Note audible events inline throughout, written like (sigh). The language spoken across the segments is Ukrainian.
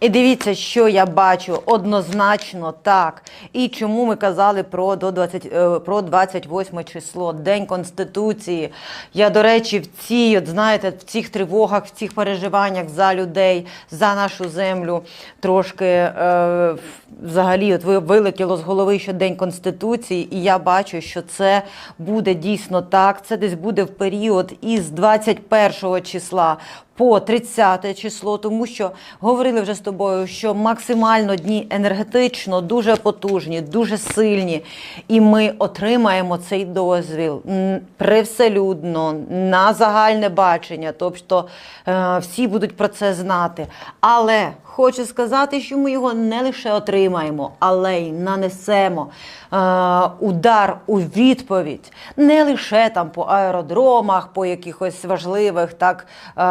І дивіться, що я бачу однозначно так. І чому ми казали про до 20, е, про 28 число, День Конституції. Я, до речі, в цій, от знаєте, в цих тривогах, в цих переживаннях за людей, за нашу землю трошки е, взагалі от ви- вилетіло з голови, що День Конституції, і я бачу, що це буде дійсно так. Це десь буде в період із 21 числа по 30 число, тому що говорили вже з тобою, що максимально дні енергетично дуже потужні, дуже сильні, і ми отримаємо цей дозвіл привселюдно на загальне бачення, тобто е, всі будуть про це знати. Але хочу сказати, що ми його не лише отримаємо, але й нанесемо е, удар у відповідь. Не лише там по аеродромах, по якихось важливих так е,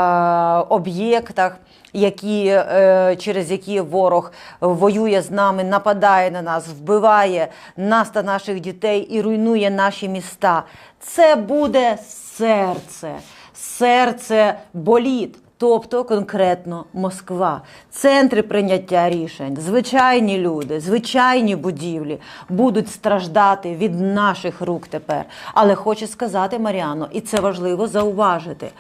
об'єктах. Які е, через які ворог воює з нами, нападає на нас, вбиває нас та наших дітей і руйнує наші міста. Це буде серце, серце боліт. Тобто конкретно Москва, центри прийняття рішень, звичайні люди, звичайні будівлі будуть страждати від наших рук тепер. Але хочу сказати, Маріано, і це важливо зауважити.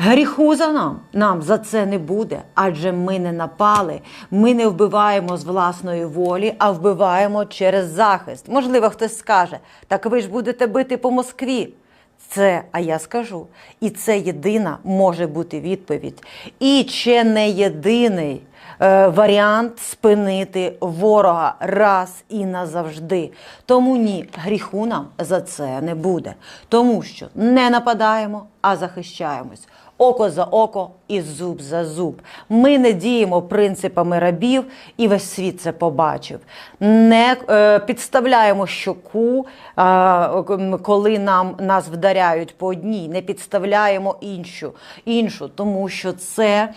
Гріху за нам нам за це не буде, адже ми не напали, ми не вбиваємо з власної волі, а вбиваємо через захист. Можливо, хтось скаже: так ви ж будете бити по Москві. Це, а я скажу, і це єдина може бути відповідь. І ще не єдиний е, варіант спинити ворога раз і назавжди. Тому ні, гріху нам за це не буде. Тому що не нападаємо, а захищаємось. Око за око і зуб за зуб. Ми не діємо принципами рабів, і весь світ це побачив. Не е, підставляємо щоку, е, коли нам нас вдаряють по одній, не підставляємо іншу, іншу, тому що це, е,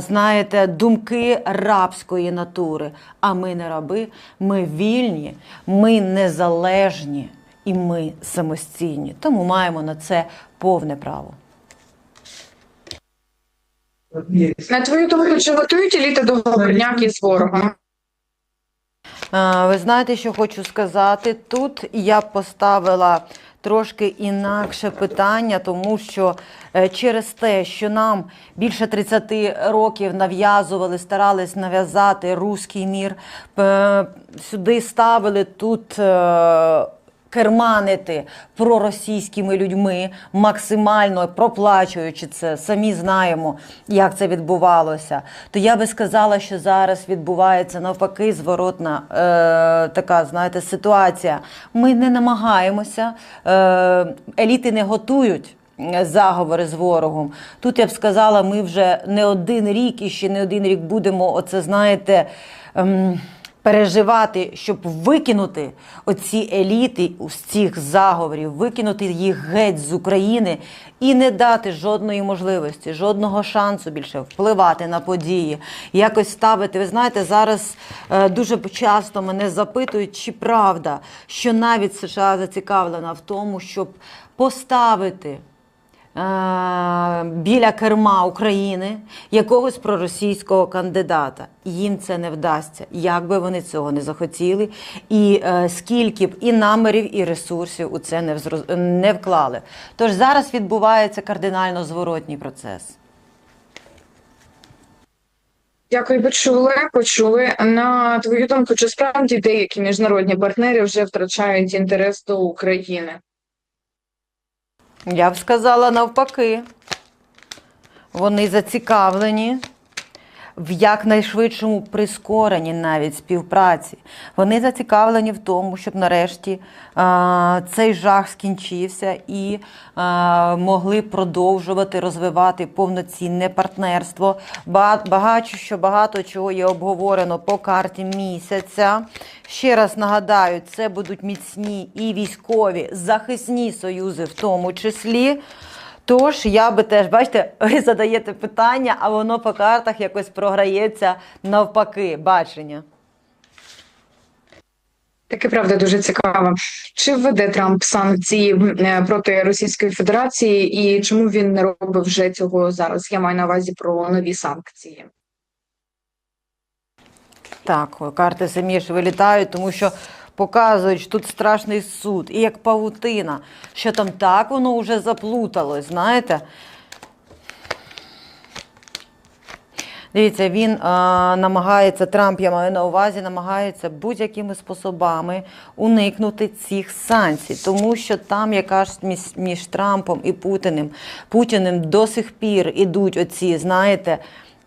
знаєте, думки рабської натури. А ми не раби, ми вільні, ми незалежні і ми самостійні. Тому маємо на це повне право. На твою думку, чи готують еліти договорняки з ворогом? Е, Ви знаєте, що хочу сказати? Тут я поставила трошки інакше питання, тому що е, через те, що нам більше 30 років нав'язували, старались нав'язати руський мір, е, сюди ставили тут. Керманити проросійськими людьми, максимально проплачуючи це, самі знаємо, як це відбувалося. То я би сказала, що зараз відбувається навпаки зворотна е, така, знаєте, ситуація. Ми не намагаємося, е, еліти не готують. е, Заговори з ворогом. Тут я б сказала, ми вже не один рік і ще не один рік будемо, оце знаєте, ем, переживати, щоб викинути оці еліти з цих заговорів, викинути їх геть з України і не дати жодної можливості, жодного шансу більше впливати на події, якось ставити. Ви знаєте, зараз е, дуже часто мене запитують, чи правда, що навіть США зацікавлена в тому, щоб поставити біля керма України якогось проросійського кандидата. Їм це не вдасться, як би вони цього не захотіли, і е, скільки б і намірів, і ресурсів у це не, не вклали. Тож зараз відбувається кардинально зворотній процес. Дякую, почули. Почули. На твою думку, чи справді деякі міжнародні партнери вже втрачають інтерес до України? Я б сказала навпаки. Вони зацікавлені в якнайшвидшому прискоренні навіть співпраці. Вони зацікавлені в тому, щоб нарешті а, цей жах скінчився і а, могли продовжувати розвивати повноцінне партнерство. Ба- Багато що багато чого є обговорено по карті місяця. Ще раз нагадаю, це будуть міцні і військові захисні союзи, в тому числі. Тож я би теж, бачите, (laughs) ви задаєте питання, а воно по картах якось програється навпаки, бачення. Таке правда дуже цікаво. Чи введе Трамп санкції е, проти Російської Федерації і чому він не робить вже цього зараз? Я маю на увазі про нові санкції. Так, карти самі ж вилітають, тому що показують, що тут страшний суд, і як павутина, що там так воно вже заплуталось, знаєте. Дивіться, він а, намагається, Трамп, я маю на увазі, намагається будь-якими способами уникнути цих санкцій, тому що там якраз між, між Трампом і Путіним, Путіним до сих пір ідуть оці, знаєте,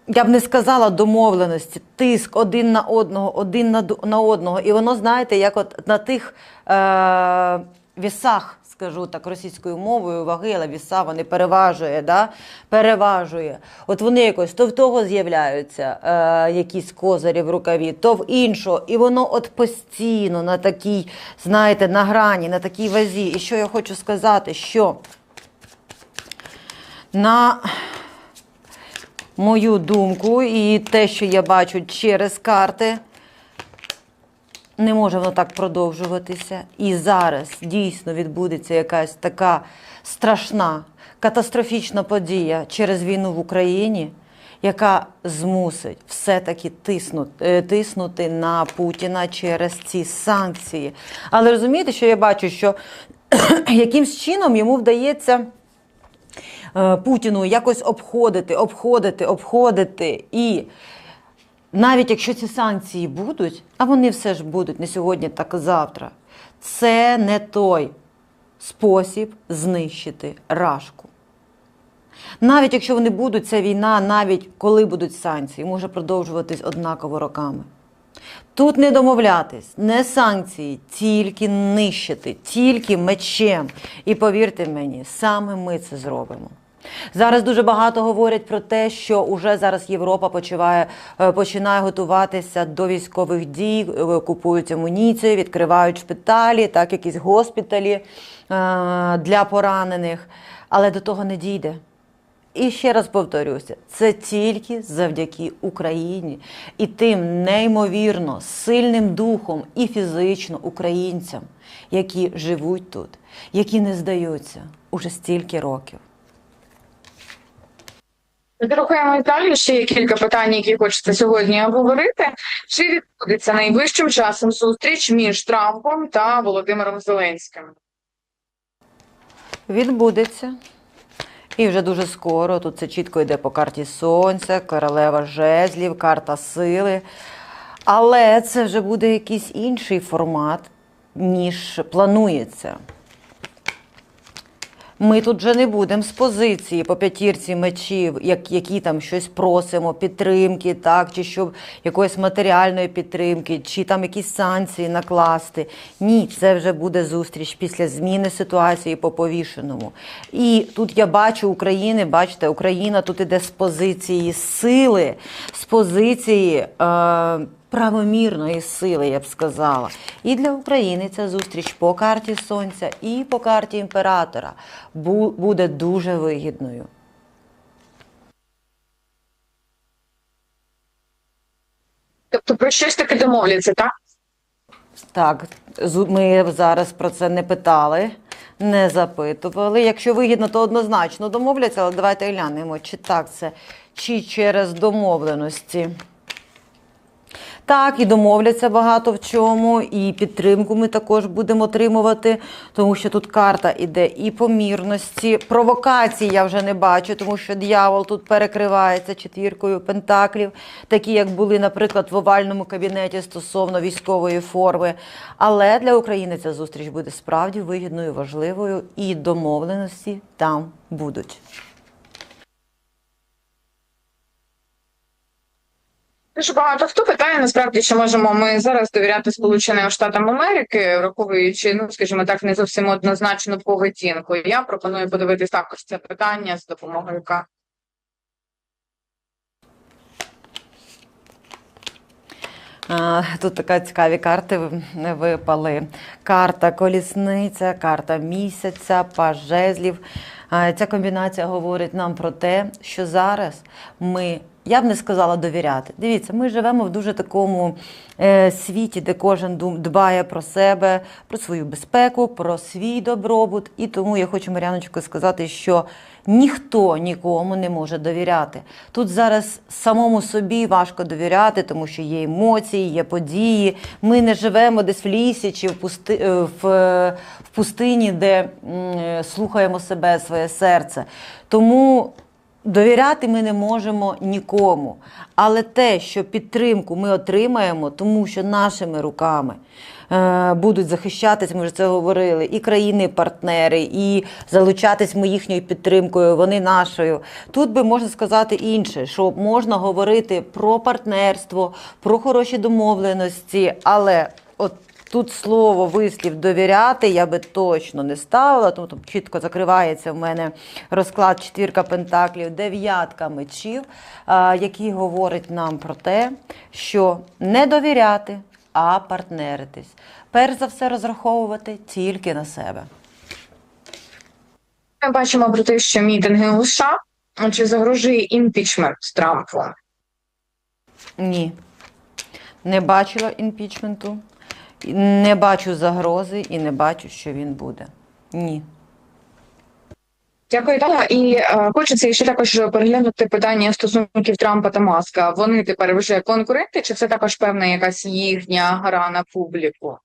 я б не сказала домовленості, тиск один на одного, один на, одного. І воно, знаєте, як от на тих е, вісах, скажу так російською мовою, ваги, але віса вони переважує, да? переважує. От вони якось то в того з'являються е, якісь козирі в рукаві, то в іншого. І воно от постійно на такій, знаєте, на грані, на такій вазі. І що я хочу сказати, що на мою думку і те, що я бачу через карти, не може воно так продовжуватися. І зараз дійсно відбудеться якась така страшна, катастрофічна подія через війну в Україні, яка змусить все-таки тиснути, е, тиснути на Путіна через ці санкції. Але розумієте, що я бачу, що (clears throat) якимсь чином йому вдається. Е, Путіну якось обходити, обходити, обходити. І навіть якщо ці санкції будуть, а вони все ж будуть не сьогодні, так і завтра, це не той спосіб знищити рашку. Навіть якщо вони будуть, ця війна, навіть коли будуть санкції, може продовжуватись однаково роками. Тут не домовлятись, не санкції, тільки нищити, тільки мечем. І повірте мені, саме ми це зробимо. Зараз дуже багато говорять про те, що уже зараз Європа почуває, е, починає готуватися до військових дій, е, купують амуніцію, відкривають шпиталі, так якісь госпіталі е, для поранених, але до того не дійде. І ще раз повторюся, це тільки завдяки Україні і тим неймовірно сильним духом і фізично українцям, які живуть тут, які не здаються уже стільки років. Рухаємо далі. Ще є кілька питань, які хочеться сьогодні обговорити. Чи відбудеться найближчим часом зустріч між Трампом та Володимиром Зеленським? Відбудеться. І вже дуже скоро тут це чітко йде по карті Сонця, королева жезлів, карта сили. Але це вже буде якийсь інший формат, ніж планується. Ми тут вже не будемо з позиції по п'ятірці мечів, як, які там щось просимо, підтримки, так, чи щоб якоїсь матеріальної підтримки, чи там якісь санкції накласти. Ні, це вже буде зустріч після зміни ситуації по повішеному. І тут я бачу України, бачите, Україна тут іде з позиції сили, з позиції. Е- правомірної сили, я б сказала. І для України ця зустріч по карті Сонця і по карті імператора бу- буде дуже вигідною. Тобто про щось таке домовляться, так? Так, ми зараз про це не питали, не запитували. Якщо вигідно, то однозначно домовляться, але давайте глянемо, чи так це, чи через домовленості. Так, і домовляться багато в чому, і підтримку ми також будемо отримувати, тому що тут карта іде і помірності. Провокацій я вже не бачу, тому що дьявол тут перекривається четвіркою пентаклів, такі як були, наприклад, в овальному кабінеті стосовно військової форми. Але для України ця зустріч буде справді вигідною, важливою, і домовленості там будуть. Дуже багато хто питає насправді, чи можемо ми зараз довіряти Сполученим Штатам Америки, враховуючи, ну скажімо так, не зовсім однозначну поведінку. Я пропоную подивитись також це питання з допомогою. А, Тут така цікаві карти випали. Карта колісниця, карта місяця, паж жезлів. А, Ця комбінація говорить нам про те, що зараз ми Я б не сказала довіряти. Дивіться, ми живемо в дуже такому е, світі, де кожен дбає про себе, про свою безпеку, про свій добробут. І тому я хочу Мар'яночко сказати, що ніхто нікому не може довіряти. Тут зараз самому собі важко довіряти, тому що є емоції, є події. Ми не живемо десь в лісі чи в, пусти, е, в, в пустині, де м, е, слухаємо себе, своє серце. Тому Довіряти ми не можемо нікому. Але те, що підтримку ми отримаємо, тому що нашими руками е, будуть захищатись, ми вже це говорили, і країни-партнери, і залучатись ми їхньою підтримкою, вони нашою. Тут би можна сказати інше, що можна говорити про партнерство, про хороші домовленості, але от Тут слово вислів довіряти я би точно не ставила, тому тут чітко закривається в мене розклад четвірка пентаклів, дев'ятка мечів, який говорить нам про те, що не довіряти, а партнеритись. Перш за все розраховувати тільки на себе. Ми бачимо про те, що мітинги у США чи загрожує імпічмент Трампу. Ні. Не бачила імпічменту, не бачу загрози і не бачу, що він буде. Ні. Дякую, Тала. І е, хочеться ще також переглянути питання стосунків Трампа та Маска. Вони тепер вже конкуренти, чи це також певна якась їхня гра на публіку?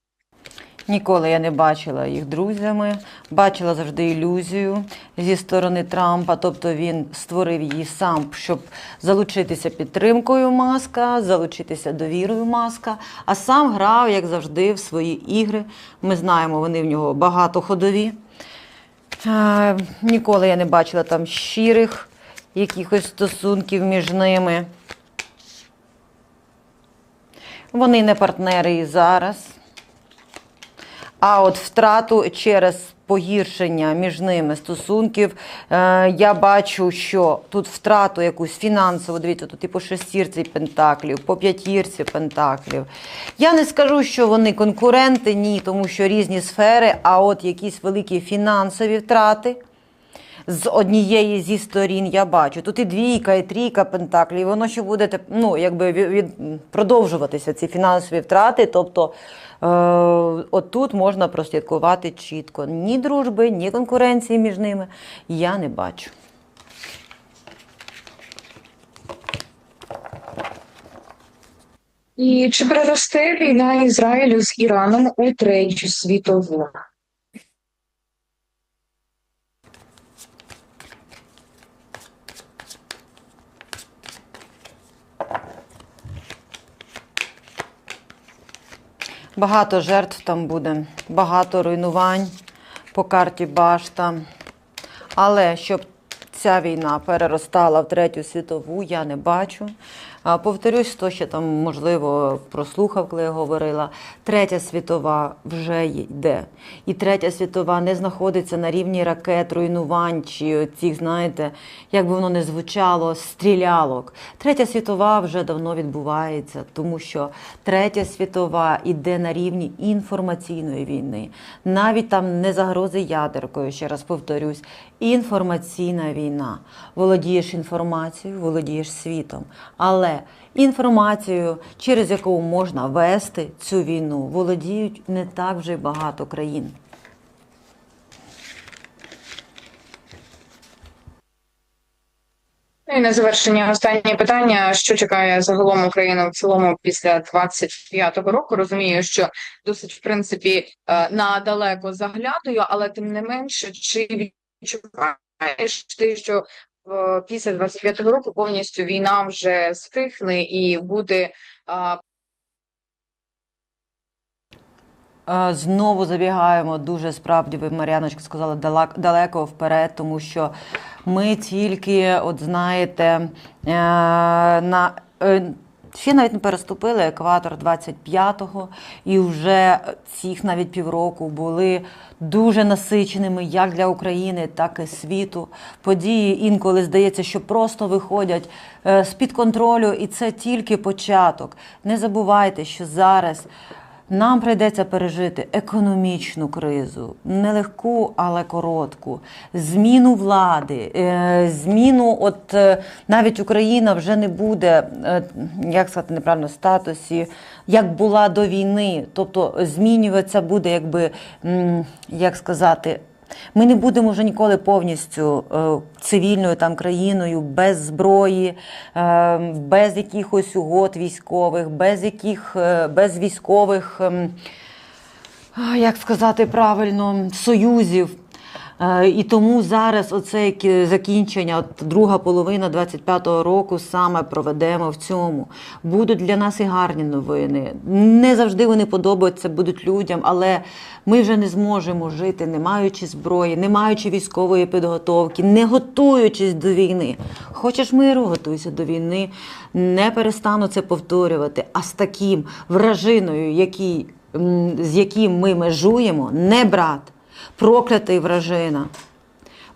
Ніколи я не бачила їх друзями, бачила завжди ілюзію зі сторони Трампа. Тобто він створив її сам, щоб залучитися підтримкою маска, залучитися довірою маска, а сам грав, як завжди, в свої ігри. Ми знаємо, вони в нього багатоходові. Е, Ніколи я не бачила там щирих якихось стосунків між ними. Вони не партнери і зараз. А от втрату через погіршення між ними стосунків, е, я бачу, що тут втрату якусь фінансову, дивіться, тут і по шестірці пентаклів, по п'ятірці пентаклів. Я не скажу, що вони конкуренти, ні, тому що різні сфери, а от якісь великі фінансові втрати. З однієї зі сторін я бачу. Тут і двійка, і трійка пентаклів, і воно ще буде ну, якби від, продовжуватися ці фінансові втрати. Тобто е, отут можна прослідкувати чітко. Ні дружби, ні конкуренції між ними я не бачу. І чи переросте війна Ізраїлю з Іраном у третю світову? Багато жертв там буде, багато руйнувань по карті Башта. Але щоб ця війна переростала в третю світову, я не бачу. Повторюсь, хто ще там, можливо, прослухав, коли я говорила. Третя світова вже йде. І третя світова не знаходиться на рівні ракет, руйнувань чи цих, знаєте, як би воно не звучало, стрілялок. Третя світова вже давно відбувається, тому що третя світова іде на рівні інформаційної війни. Навіть там не загрози ядеркою, ще раз повторюсь. Інформаційна війна. Володієш інформацією, володієш світом. Але інформацією, через яку можна вести цю війну, володіють не так вже й багато країн. Ну і на завершення останнє питання: що чекає загалом Україну в цілому після 25-го року? Розумію, що досить в принципі е, надалеко заглядаю, але тим не менше, чи відчуваєш ти, що після 25-го року повністю війна вже стихне і буде Знову забігаємо. Дуже справді, ви Мар'яночка сказала далеко вперед, тому що ми тільки, от знаєте, е, на е, ще навіть не переступили екватор 25-го, і вже цих навіть півроку були дуже насиченими як для України, так і світу. Події інколи здається, що просто виходять е, з-під контролю, і це тільки початок. Не забувайте, що зараз Нам прийдеться пережити економічну кризу, нелегку, але коротку, зміну влади, е, зміну, от е, навіть Україна вже не буде, е, як сказати неправильно, статусі, як була до війни. Тобто змінюватися буде, якби, як сказати, ми не будемо вже ніколи повністю е, цивільною там країною без зброї, е, без якихось угод військових, без яких е, без військових, ем, як сказати правильно, союзів. Е, І тому зараз оце закінчення, от друга половина 25-го року саме проведемо в цьому. Будуть для нас і гарні новини. Не завжди вони подобаються будуть людям, але ми вже не зможемо жити, не маючи зброї, не маючи військової підготовки, не готуючись до війни. Хочеш миру, готуйся до війни. Не перестану це повторювати. А з таким вражиною, який, з яким ми межуємо, не брат проклятий вражина.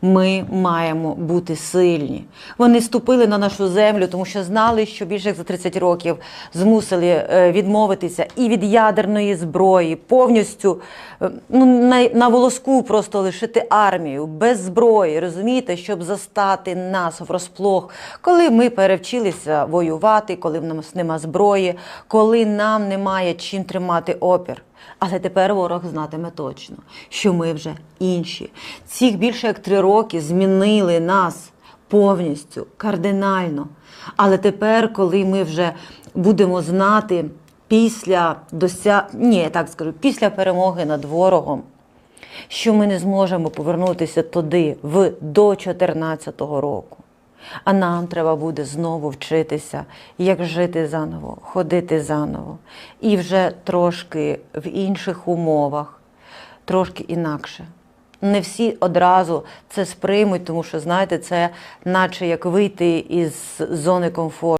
Ми маємо бути сильні. Вони ступили на нашу землю, тому що знали, що більше як за 30 років змусили е, відмовитися і від ядерної зброї, повністю е, ну, на, на волоску просто лишити армію без зброї, розумієте, щоб застати нас врозплох, коли ми перевчилися воювати, коли в нас нема зброї, коли нам немає чим тримати опір. Але тепер ворог знатиме точно, що ми вже інші. Цих більше як три роки змінили нас повністю, кардинально. Але тепер, коли ми вже будемо знати після дося... Ні, так скажу, після перемоги над ворогом, що ми не зможемо повернутися туди в до 2014 року. А нам треба буде знову вчитися, як жити заново, ходити заново. І вже трошки в інших умовах, трошки інакше. Не всі одразу це сприймуть, тому що, знаєте, це наче як вийти із зони комфорту.